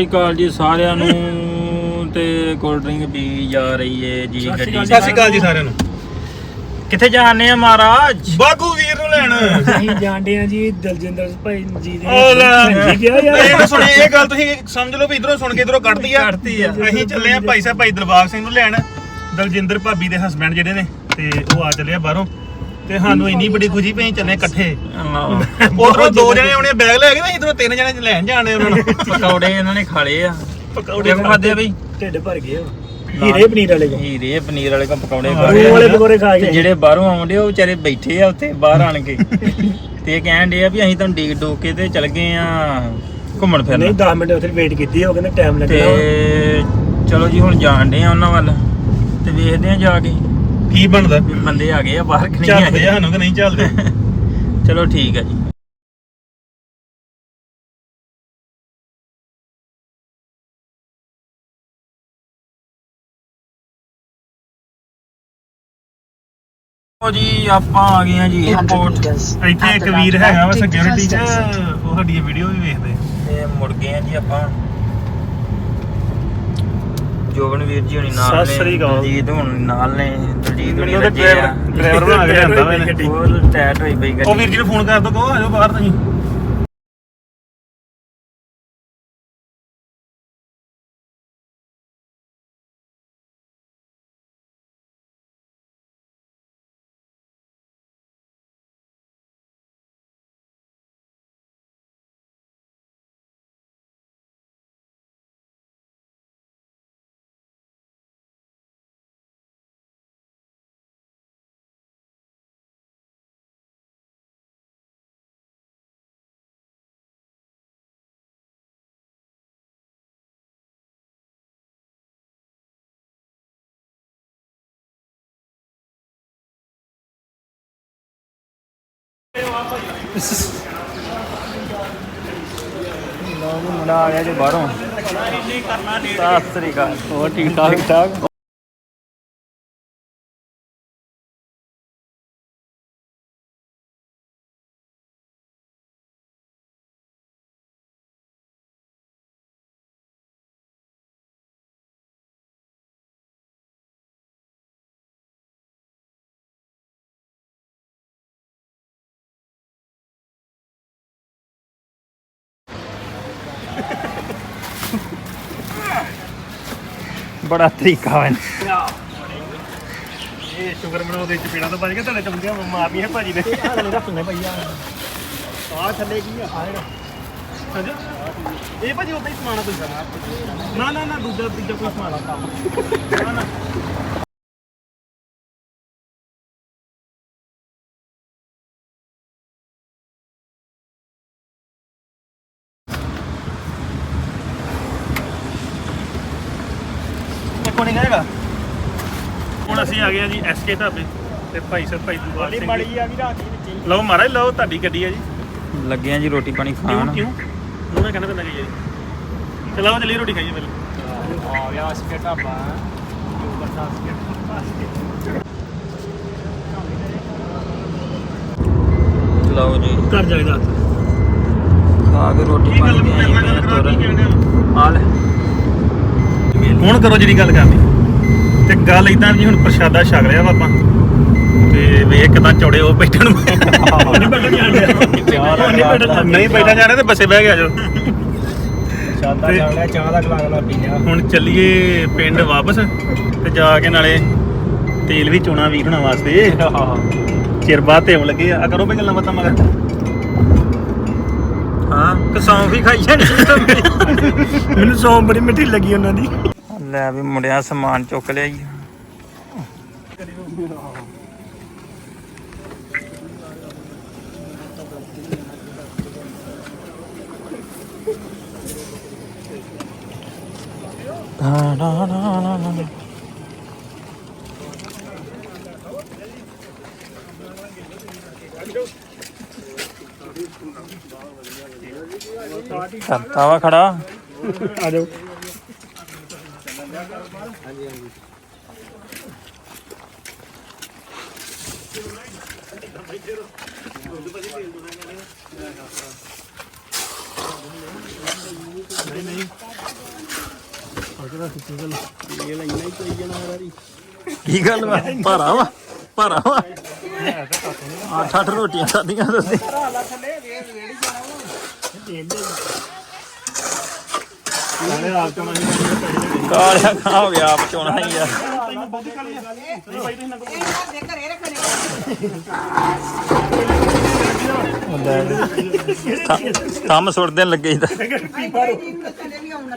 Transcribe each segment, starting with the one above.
ਸਤਿ ਸ਼੍ਰੀ ਅਕਾਲ ਜੀ ਸਾਰਿਆਂ ਨੂੰ ਤੇ ਕੋਲਡ ਡਰਿੰਕ ਪੀ ਜਾ ਰਹੀ ਏ ਜੀ ਗੱਡੀ ਸਤਿ ਸ਼੍ਰੀ ਅਕਾਲ ਜੀ ਸਾਰਿਆਂ ਨੂੰ। ਕਿੱਥੇ ਜਾਣੇ ਆ ਮਹਾਰਾਜ? ਬਾਗੂ ਵੀਰ ਨੂੰ ਲੈਣ। ਅਸੀਂ ਜਾਣਦੇ ਆ ਜੀ ਦਲਜਿੰਦਰ ਭਾਈ ਜੀ ਦੇ ਉਹ ਲੈ। ਗਿਆ ਯਾਰ। ਇਹ ਸੁਣੀ ਇਹ ਗੱਲ ਤੁਸੀਂ ਸਮਝ ਲਓ ਵੀ ਇਧਰੋਂ ਸੁਣ ਕੇ ਇਧਰੋਂ ਕੱਢਦੀ ਆ। ਕੱਢਤੀ ਆ। ਅਸੀਂ ਚੱਲੇ ਆ ਭਾਈ ਸਾਹਿਬ ਭਾਈ ਦਿਲਬਾਗ ਸਿੰਘ ਨੂੰ ਲੈਣ। ਦਲਜਿੰਦਰ ਭਾਬੀ ਦੇ ਹਸਬੰਡ ਜਿਹੜੇ ਨੇ ਤੇ ਉਹ ਆ ਚੱਲੇ ਆ ਬਾਹਰੋਂ। ਤੇ ਸਾਨੂੰ ਇੰਨੀ ਬੜੀ ਖੁਸ਼ੀ ਪਈ ਚੱਲੇ ਇਕੱਠੇ। ਉਧਰੋਂ ਦੋ ਜਣੇ ਆਉਣੇ ਬੈਗ ਲੈ ਕੇ ਤੇ ਇਧਰੋਂ ਤਿੰਨ ਜਣੇ ਲੈਣ ਜਾਣੇ ਉਹਨਾਂ ਨੂੰ। ਪਕੌੜੇ ਇਹਨਾਂ ਨੇ ਖਾ ਲਏ ਆ। ਪਕੌੜੇ ਖਾਦੇ ਬਈ। ਢਿੱਡ ਭਰ ਗਿਆ ਹੀਰੇ ਪਨੀਰ ਵਾਲੇ ਕੋ ਹੀਰੇ ਪਨੀਰ ਵਾਲੇ ਕੋ ਪਕੌੜੇ ਖਾ ਉਹ ਲਏ ਵਾਲੇ। ਪਕੌੜੇ ਖਾ ਤੇ ਕੇ ਜਿਹੜੇ ਬਾਹਰੋਂ ਆਉਂਦੇ ਉਹ ਵਿਚਾਰੇ ਬੈਠੇ ਆ ਉੱਥੇ ਬਾਹਰ ਆਣ ਕੇ। ਤੇ ਇਹ ਕਹਿਣ ਦੇ ਆ ਵੀ ਅਸੀਂ ਤਾਂ ਡੀਕ ਡੋਕ ਕੇ ਤੇ ਚੱਲ ਗਏ ਆ ਘੁੰਮਣ ਨਹੀਂ ਫਿਰਨ 10 ਮਿੰਟ ਉੱਥੇ ਵੇਟ ਕੀਤੀ ਉਹ ਕਹਿੰਦੇ ਟਾਈਮ ਤੇ ਲੱਗਣਾ ਚਲੋ ਜੀ ਹੁਣ ਜਾਣਦੇ ਆ ਉਹਨਾਂ ਵੱਲ। ਤੇ ਵੇਖਦੇ ਆ ਜਾ ਕੇ। ਕੀ ਬਣਦਾ? ਬੰਦੇ ਆ ਗਏ ਆ ਬਾਹਰ ਕਿ ਨਹੀਂ ਚੱਲਦੇ ਆ ਸਾਨੂੰ ਕਿ ਨਹੀਂ ਚੱਲਦੇ? ਚਲੋ ਠੀਕ ਹੈ ਜੀ। ਉਹ ਜੀ ਆਪਾਂ ਆ ਗਏ ਆ ਜੀ 에어ਪੋਰਟ ਇੱਥੇ ਇੱਕ ਵੀਰ ਹੈਗਾ ਵਾ ਸਿਕਿਉਰਿਟੀ 'ਚ ਉਹ ਸਾਡੀ ਵੀਡੀਓ ਵੀ ਵੇਖਦੇ। ਤੇ ਮੁੜ ਗਏ ਆ ਜੀ ਆਪਾਂ। ਜੋਬਨ ਵੀਰ ਜੀ ਹੁਣੀ ਨਾਲ ਸਤਿ ਸ੍ਰੀ ਅਕਾਲ। ਦਲਜੀਤ ਹੁਣ ਨਾਲ ਨੇ ਦਲਜੀਤ ਹੁਣੀ ਮੈਨੂੰ ਤਾਂ ਰੱਜੇ ਆ। ਡਰਾਈਵਰ ਡਰਾਈਵਰ ਬਣਾ ਕੇ ਲਿਆਂਦਾ ਇਹਨੇ ਫੁੱਲ ਟੈਟ ਹੋਈ ਪਈ ਉਹ ਗੱਡੀ ਵੀਰ ਜੀ ਨੂੰ ਫੋਨ ਕਰ ਦੋ ਕਹੋ ਆਜੋ ਬਾਹਰ ਤੁਸੀਂ। ਮੁੰਡਾ ਆ ਗਿਆ ਜੀ ਬਾਹਰੋਂ। ਸਤਿ ਸ੍ਰੀ ਅਕਾਲ। ਹੋਰ ਠੀਕ ਠਾਕ ਬੜਾ ਤਰੀਕਾ ਵਾ ਇਹ ਸ਼ੁਗਰ ਮਨਾਉ ਦੇ ਚਪੇੜਾ ਤੋਂ ਬਚ ਕੇ ਤੁਹਾਡੇ ਚਮਕੀਆਂ ਮਾਰਨੀਆਂ ਭਾਜੀ ਨੇ ਰੱਖਣੇ ਭਈਆ ਆ ਥੱਲੇ ਕੀ ਆ? ਹਾਂਜੀ? ਇਹ ਭਾਜੀ ਉਦਾਂ ਹੀ ਸਮਾਨ ਆ ਤੁਸੀਂ ਨਾ ਨਾ ਨਾ, ਦੂਜਾ, ਤੀਜਾ ਕੋਈ ਸਮਾਨ ਆ। ਨਾ ਨਾ। ਕੋਣੀ ਹੈਗਾ। ਹੁਣ ਅਸੀਂ ਆ ਗਏ ਆ ਜੀ ਐਸਕੇ ਢਾਬੇ ਤੇ ਭਾਈ ਸਾਹਿਬ ਭਾਈ ਦੁਬਾਰ ਸਿੰਘ ਜੀ। ਆ ਵੀ ਰਾਤ ਦੇ ਵਿੱਚ ਲਓ ਮਹਾਰਾਜ ਲਓ ਤੁਹਾਡੀ ਗੱਡੀ ਆ ਜੀ। ਲੱਗੇ ਆ ਜੀ ਰੋਟੀ ਪਾਣੀ ਕਿਉਂ ਖਾਣ। ਕਿਉਂ? ਉਹਨੇ ਕਹਿਣਾ ਪੈਂਦਾ ਕਿ ਜੀ। ਚਲਾਓ ਚੱਲੀਏ ਰੋਟੀ ਖਾਈਏ ਪਹਿਲੇ। ਆ ਗਿਆ ਸਕੇ ਢਾਬਾ। ਜੋ ਬਰਸਾਤ ਸਕੇ ਲਓ ਜੀ। ਕਰ ਜਾਏਗਾ ਖਾ ਕੇ ਰੋਟੀ ਪਾਣੀ ਤੇ ਮੇਰੇ ਨਾਲ ਕਰਾ ਕੀ ਕਹਿਣੇ? ਆ? ਆ ਲੈ। ਹੁਣ ਕਰੋ ਜਿਹੜੀ ਗੱਲ ਕਰਨੀ। ਤੇ ਗੱਲ ਇਦਾਂ ਜੀ ਹੁਣ ਪ੍ਰਸ਼ਾਦਾ ਛਕ ਲਿਆ ਵਾ ਆਪਾਂ। ਤੇ ਵੇਖ ਕਿਦਾਂ ਚੌੜੇ ਉਹ ਬੈਠਣ ਨੂੰ। ਨਹੀਂ ਬੈਠਣ ਨਹੀਂ ਨਹੀਂ ਬੈਠਾ ਜਾਣਾ ਤੇ ਬੱਸੇ ਬਹਿ ਗਿਆ ਜੋ ਸ਼ਾਦਾ ਤੇ- ਜਾਣ ਲਿਆ ਚਾਹ ਦਾ ਗਲਾਸ ਲਾ ਪੀ ਲਿਆ। ਹੁਣ ਚੱਲੀਏ ਪਿੰਡ ਵਾਪਸ ਤੇ ਜਾ ਕੇ ਨਾਲੇ ਤੇਲ ਵੀ ਚੋਣਾ ਵੀਰ ਹੋਣਾ ਵਾਸਤੇ। ਚਿਰ ਬਾਅਦ ਤੇ ਆਉਣ ਲੱਗੇ ਆ। ਕਰੋ ਬਈ ਗੱਲਾਂ ਬਾਤਾਂ ਮਗਰ। ਹਾਂ ਕਸੌਂ ਵੀ ਖਾਈ ਜਾਣੀ ਮੈਨੂੰ ਸੌਂ ਬੜੀ ਮਿੱਠੀ ਲੱਗੀ ਉਹਨਾਂ ਦੀ। ਲੈ ਵੀ ਮੁੰਡਿਆਂ ਸਮਾਨ ਚੁੱਕ ਲਿਆ ਜੀ ਨਾ ਨਾ ਨਾ ਨਾ ਨਾ ਕਰਤਾ ਵਾ ਖੜਾ। ਆ ਜਾਓ। ਨਹੀਂ ਨਹੀਂ ਅਗਰ ਅਸੀਂ ਗੱਲ ਇਹ ਇੰਨਾ ਹੀ ਕੋਈ ਜਣਾ ਵਾਰੀ ਕੀ ਗੱਲ ਵਾ? ਭਾਰਾ ਵਾ? ਭਾਰਾ ਵਾ? ਅੱਠ ਅੱਠ ਰੋਟੀਆਂ ਖਾਧੀਆਂ ਤੁਸੀਂ। ਨਾਲੇ ਆਪ ਤੋਂ ਨਹੀਂ ਕਾਲਿਆ ਖਾ ਹੋ ਗਿਆ, ਆਪ ਚੋਣਾ ਹੀ ਯਾਰ ਤੈਨੂੰ ਬਹੁਤ ਕਾਲੀ ਆ। ਨਹੀਂ ਭਾਈ ਤੁਸੀਂ ਨਾ ਕੋਈ ਦੇ ਘਰੇ ਰੱਖਣੇ ਕੰਮ- ਸੁੱਟਦੇ ਲੱਗੇ ਤਾਂ। ਜੀ ਕਦੇ ਵੀ ਆਉਣਾ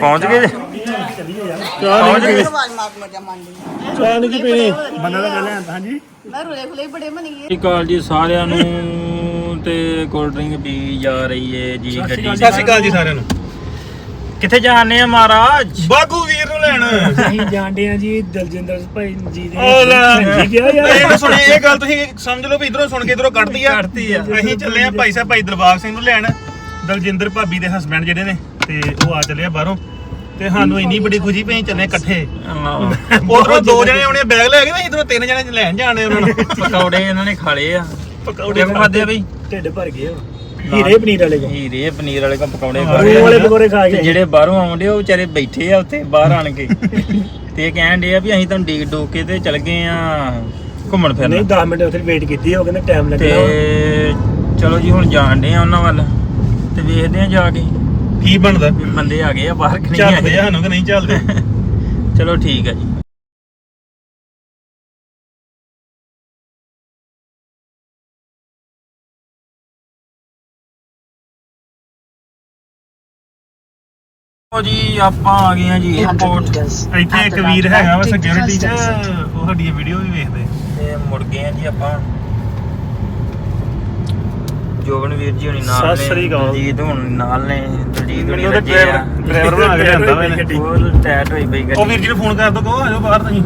ਪਹੁੰਚ ਗਏ ਜੀ? ਪਹੁੰਚ ਗਏ? ਆਵਾਜ਼ ਮਾਰ ਮਰ ਜਾ ਮੰਡੀ ਚਾਹ ਨਹੀਂ ਪੀਣੀ। ਬੰਦਾ ਤਾਂ ਗੱਲ ਹੈ ਹਾਂਜੀ। ਮੈਂ ਰੁਲੇ ਖੁਲੇ ਬੜੇ ਬਣੀ ਸ਼੍ਰੀ ਅਕਾਲ ਜੀ ਸਾਰਿਆਂ ਨੂੰ ਤੇ ਕੋਲਡ ਡਰਿੰਕ ਪੀ ਜਾ ਰਹੀ ਏ ਜੀ ਗੱਡੀ ਸਤਿ ਸ਼੍ਰੀ ਅਕਾਲ ਜੀ ਸਾਰਿਆਂ ਨੂੰ। ਕਿੱਥੇ ਜਾਣੇ ਆ ਮਹਾਰਾਜ? ਬਾਗੂ ਵੀਰ ਨੂੰ ਲੈਣ। ਅਸੀਂ ਜਾਣਦੇ ਆ ਜੀ ਦਲਜਿੰਦਰ ਭਾਈ ਜੀ ਦੇ। ਜੀ ਗਿਆ ਯਾਰ। ਇਹ ਸੁਣੀ ਇਹ ਗੱਲ ਤੁਸੀਂ ਸਮਝ ਲਓ ਵੀ ਇਧਰੋਂ ਸੁਣ ਕੇ ਇਧਰੋਂ ਕੱਢਦੀ ਆ। ਕੱਢਤੀ ਆ। ਅਸੀਂ ਚੱਲੇ ਆ ਭਾਈ ਸਾਹਿਬ ਭਾਈ ਦਰਬਾਰ ਸਿੰਘ ਨੂੰ ਲੈਣ। ਦਲਜਿੰਦਰ ਭਾਬੀ ਦੇ ਹਸਬੰਡ ਜਿਹੜੇ ਨੇ। ਤੇ ਉਹ ਆ ਚੱਲੇ ਆ ਬਾਹਰੋਂ। ਤੇ ਸਾਨੂੰ ਇੰਨੀ ਬੜੀ ਖੁਸ਼ੀ ਪਈ ਚੱਲੇ ਇਕੱਠੇ। ਉਧਰੋਂ ਦੋ ਜਣੇ ਆਉਣੇ ਬੈਗ ਲੈ ਕੇ ਤੇ ਇਧਰੋਂ ਤਿੰਨ ਜਣੇ ਲੈਣ ਜਾਣੇ ਉਹਨਾਂ ਨੂੰ। ਪਕੌੜੇ ਇਹਨਾਂ ਨੇ ਖਾ ਲਏ ਆ। ਪਕੌੜੇ ਖਾਦੇ ਆ ਬਈ? ਢਿੱਡ ਭਰ ਗਏ ਹੁਣ। ਹੀਰੇ ਪਨੀਰ ਵਾਲੇ ਕੋ ਹੀਰੇ ਪਨੀਰ ਵਾਲੇ ਕੋ ਪਕੌੜੇ ਖਾ ਲਏ ਵਾਲੇ। ਪਕੌੜੇ ਖਾ ਤੇ ਕੇ ਜਿਹੜੇ ਬਾਹਰੋਂ ਆਉਂਦੇ ਉਹ ਵਿਚਾਰੇ ਬੈਠੇ ਆ ਉੱਥੇ ਬਾਹਰ ਆਣ ਕੇ। ਤੇ ਇਹ ਕਹਿਣ ਦੇ ਆ ਵੀ ਅਸੀਂ ਤੁਹਾਨੂੰ ਡੀਕ ਡੋਕ ਕੇ ਤੇ ਚੱਲ ਗਏ ਆ ਘੁੰਮਣ ਨਹੀਂ ਫਿਰਨ 10 ਮਿੰਟ ਉੱਥੇ ਵੇਟ ਕੀਤੀ ਉਹ ਕਹਿੰਦੇ ਟਾਈਮ ਤੇ ਲੱਗਣਾ ਵਾ। ਚਲੋ ਜੀ ਹੁਣ ਜਾਣਦੇ ਆ ਉਹਨਾਂ ਵੱਲ। ਤੇ ਵੇਖਦੇ ਆ ਜਾ ਕੇ। ਕੀ ਬਣਦਾ? ਬੰਦੇ ਆ ਗਏ ਆ ਬਾਹਰ ਕਿ ਨਹੀਂ ਚੱਲਦੇ ਆ ਸਾਨੂੰ ਕਿ ਨਹੀਂ ਚੱਲਦੇ? ਚਲੋ ਠੀਕ ਹੈ ਜੀ। ਉਹ ਜੀ ਆਪਾਂ ਆ ਗਏ ਆ ਜੀ 에어ਪੋਰਟ ਇੱਥੇ ਇੱਕ ਵੀਰ ਹੈਗਾ ਵਾ ਸਿਕਿਉਰਿਟੀ 'ਚ ਉਹ ਸਾਡੀ ਵੀਡੀਓ ਵੀ ਵੇਖਦੇ। ਤੇ ਮੁੜ ਗਏ ਆ ਜੀ ਆਪਾਂ। ਜੋਬਨ ਵੀਰ ਜੀ ਹੁਣੀ ਨਾਲ ਨੇ ਸਤਿ ਸ੍ਰੀ ਅਕਾਲ। ਦਲਜੀਤ ਹੁਣ ਨਾਲ ਨੇ ਦਲਜੀਤ ਹੁਣੀ ਮੈਨੂੰ ਤੇ ਲੱਗੇ ਆ। ਡਰਾਈਵਰ ਬਣਾ ਕੇ ਲਿਆਂਦਾ ਵਾ ਇਹਨੇ ਫੁੱਲ ਟੈਟ ਹੋਈ ਪਈ ਉਹ ਗੱਡੀ ਵੀਰ ਜੀ ਨੂੰ ਫੋਨ ਕਰ ਦੋ ਕਹੋ ਆਜੋ ਬਾਹਰ ਤੁਸੀਂ।